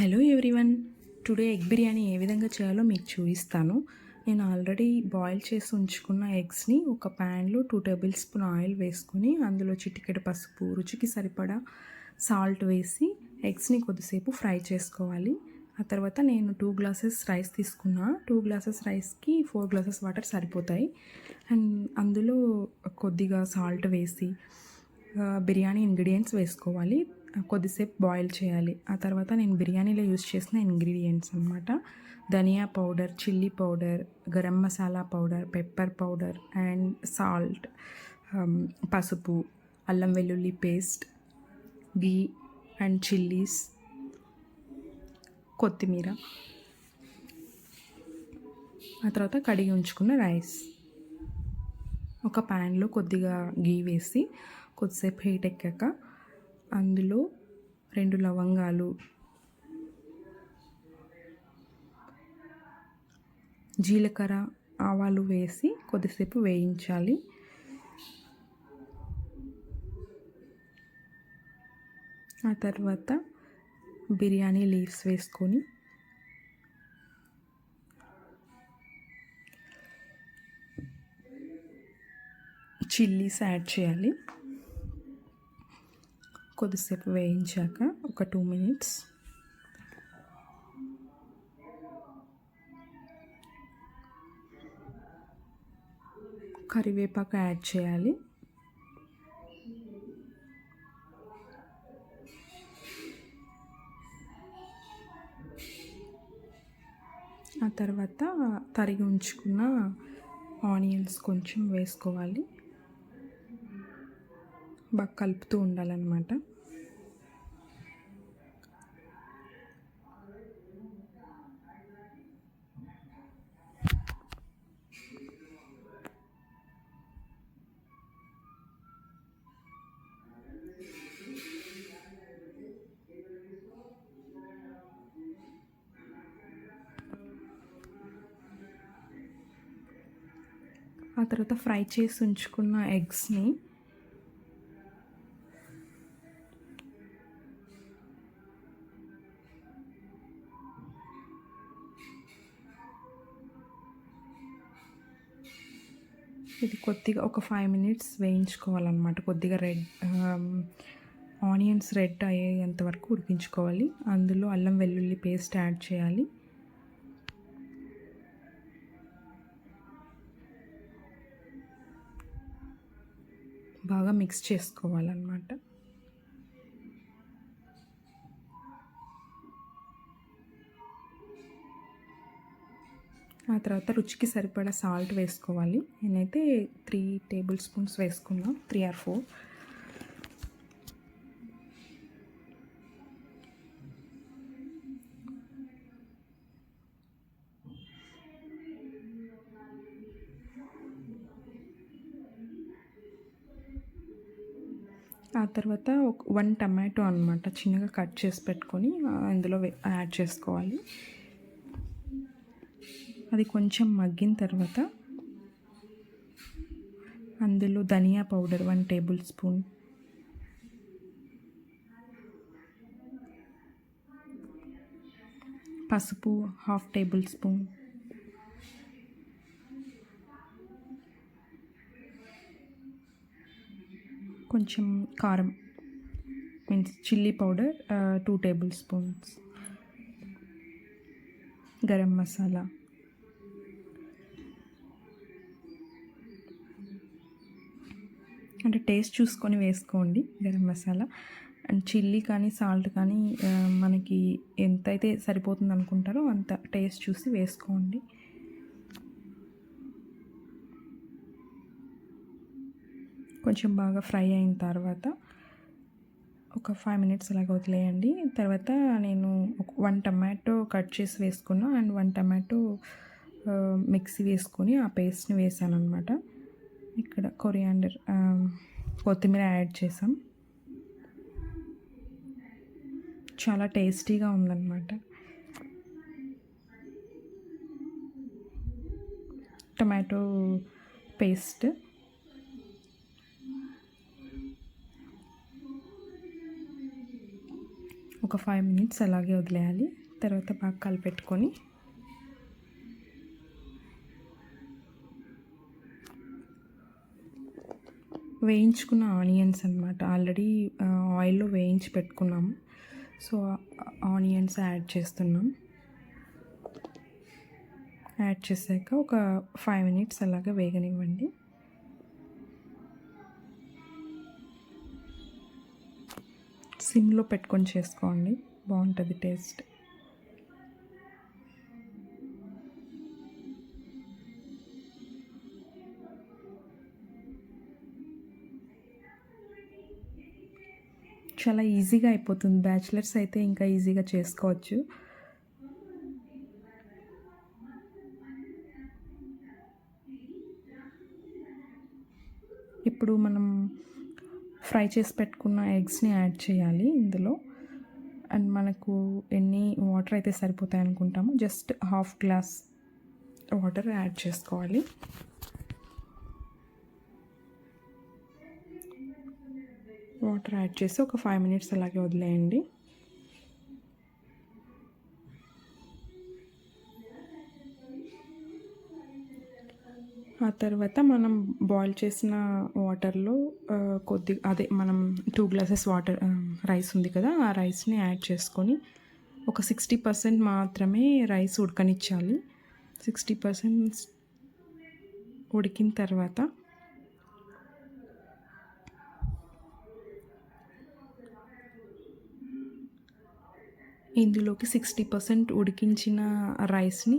Hello everyone. Today egg biryani ఏ విధంగా చేయాలో మీకు చూపిస్తాను. నేను ఆల్రెడీ బాయిల్ చేసి ఉంచుకున్న ఎగ్స్ని ఒక ప్యాన్లో టూ టేబుల్ స్పూన్ ఆయిల్ వేసుకుని అందులో చిటికెడు పసుపు రుచికి సరిపడా సాల్ట్ వేసి ఎగ్స్ని కొద్దిసేపు ఫ్రై చేసుకోవాలి. ఆ తర్వాత నేను టూ గ్లాసెస్ రైస్ తీసుకున్నా. టూ గ్లాసెస్ రైస్కి ఫోర్ గ్లాసెస్ వాటర్ సరిపోతాయి. అండ్ అందులో కొద్దిగా సాల్ట్ వేసి బిర్యానీ ఇంగ్రీడియంట్స్ వేసుకోవాలి. కొద్దిసేపు బాయిల్ చేయాలి. ఆ తర్వాత నేను బిర్యానీలో యూస్ చేసిన ఇంగ్రీడియంట్స్ అనమాట dhania powder chilli powder garam masala powder pepper powder and salt um, పసుపు అల్లం వెల్లుల్లి పేస్ట్ గీ అండ్ చిల్లీస్ కొత్తిమీర. ఆ తర్వాత కడిగి ఉంచుకున్న రైస్ ఒక ప్యాన్లో కొద్దిగా గీ వేసి కొద్దిసేపు హీట్ ఎక్కాక అందులో రెండు లవంగాలు జీలకర్ర ఆవాలు వేసి కొద్దిసేపు వేయించాలి. ఆ తర్వాత బిర్యానీ లీవ్స్ వేసుకొని చిల్లీస్ యాడ్ చేయాలి. కొద్దిసేపు వేయించాక ఒక టూ మినిట్స్. కరివేపాకు యాడ్ చేయాలి. ఆ తర్వాత తరిగి ఉంచుకున్న ఆనియన్స్ కొంచెం వేసుకోవాలి. బాగా కలుపుతూ ఉండాలన్నమాట. ఆ తర్వాత ఫ్రై చేసి ఉంచుకున్న ఎగ్స్ని ఇది కొద్దిగా ఒక ఫైవ్ మినిట్స్ వేయించుకోవాలన్నమాట. కొద్దిగా రెడ్ ఆనియన్స్ రెడ్ అయ్యేంత వరకు ఉడికించుకోవాలి. అందులో అల్లం వెల్లుల్లి పేస్ట్ యాడ్ చేయాలి. బాగా మిక్స్ చేసుకోవాలన్నమాట. ఆ తర్వాత రుచికి సరిపడా సాల్ట్ వేసుకోవాలి. నేనైతే త్రీ టేబుల్ స్పూన్స్ వేసుకున్నాను త్రీ ఆర్ ఫోర్. ఆ తర్వాత ఒక వన్ టమాటో అనమాట చిన్నగా కట్ చేసి పెట్టుకొని అందులో యాడ్ చేసుకోవాలి. అది కొంచెం మగ్గిన తర్వాత అందులో ధనియా పౌడర్ వన్ టేబుల్ స్పూన్. పసుపు హాఫ్ టేబుల్ స్పూన్. కొంచెం కారం means chilli powder two tablespoons garam masala. అంటే టేస్ట్ చూసుకొని వేసుకోండి గరం మసాలా. అండ్ చిల్లీ కానీ సాల్ట్ కానీ uh, మనకి ఎంతైతే సరిపోతుంది అనుకుంటారో అంత టేస్ట్ చూసి వేసుకోండి. కొంచెం బాగా ఫ్రై అయిన తర్వాత ఒక ఫైవ్ మినిట్స్ అలాగ వదిలేయండి. తర్వాత నేను వన్ టమాటో కట్ చేసి వేసుకున్నా అండ్ వన్ టమాటో మిక్సీ వేసుకొని ఆ పేస్ట్ని వేసాను అనమాట ఇక్కడ కొరియాండర్ కొత్తిమీర యాడ్ చేసాం. చాలా టేస్టీగా ఉందన్నమాట. టమాటో పేస్ట్ ఒక ఫైవ్ మినిట్స్ అలాగే వదిలేయాలి. తర్వాత బాగా కలిపెట్టుకొని వేయించుకున్న ఆనియన్స్ అనమాట ఆల్రెడీ ఆయిల్లో వేయించి పెట్టుకున్నాము సో ఆనియన్స్ యాడ్ చేస్తున్నాం. యాడ్ చేశాక ఒక ఫైవ్ మినిట్స్ అలాగే వేగనివ్వండి. సిమ్లో పెట్టుకొని చేసుకోండి. బాగుంటుంది టేస్ట్. చాలా ఈజీగా అయిపోతుంది. బ్యాచిలర్స్ అయితే ఇంకా ఈజీగా చేసుకోవచ్చు. ఇప్పుడు మనం ఫ్రై చేసి పెట్టుకున్న ఎగ్స్ని యాడ్ చేయాలి ఇందులో. అండ్ మనకు ఎన్ని వాటర్ అయితే సరిపోతాయి అనుకుంటామో just half glass water add చేసుకోవాలి. వాటర్ యాడ్ చేసి ఒక ఫైవ్ మినిట్స్ అలాగే వదిలేయండి. ఆ తర్వాత మనం బాయిల్ చేసిన వాటర్లో కొద్ది అదే మనం టూ గ్లాసెస్ వాటర్ రైస్ ఉంది కదా ఆ రైస్ని యాడ్ చేసుకొని ఒక సిక్స్టీ పర్సెంట్ మాత్రమే రైస్ ఉడకనిచ్చాలి. సిక్స్టీ పర్సెంట్ ఉడికిన తర్వాత ఇందులోకి సిక్స్టీ పర్సెంట్ ఉడికించిన రైస్ని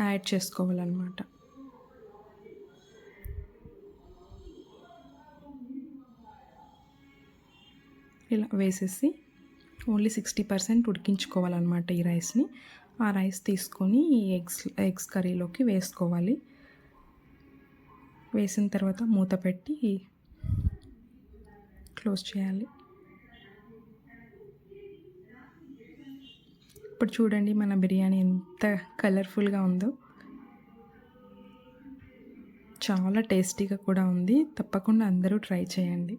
యాడ్ చేసుకోవాలన్నమాట. ఇలా వేసేసి ఓన్లీ సిక్స్టీ పర్సెంట్ ఉడికించుకోవాలన్నమాట ఈ రైస్ని. ఆ రైస్ తీసుకొని ఈ ఎగ్స్ ఎగ్స్ కర్రీలోకి వేసుకోవాలి. వేసిన తర్వాత మూత పెట్టి క్లోజ్ చేయాలి. ఇప్పుడు చూడండి మన బిర్యానీ ఎంత కలర్ఫుల్గా ఉందో. చాలా టేస్టీగా కూడా ఉంది. తప్పకుండా అందరూ ట్రై చేయండి.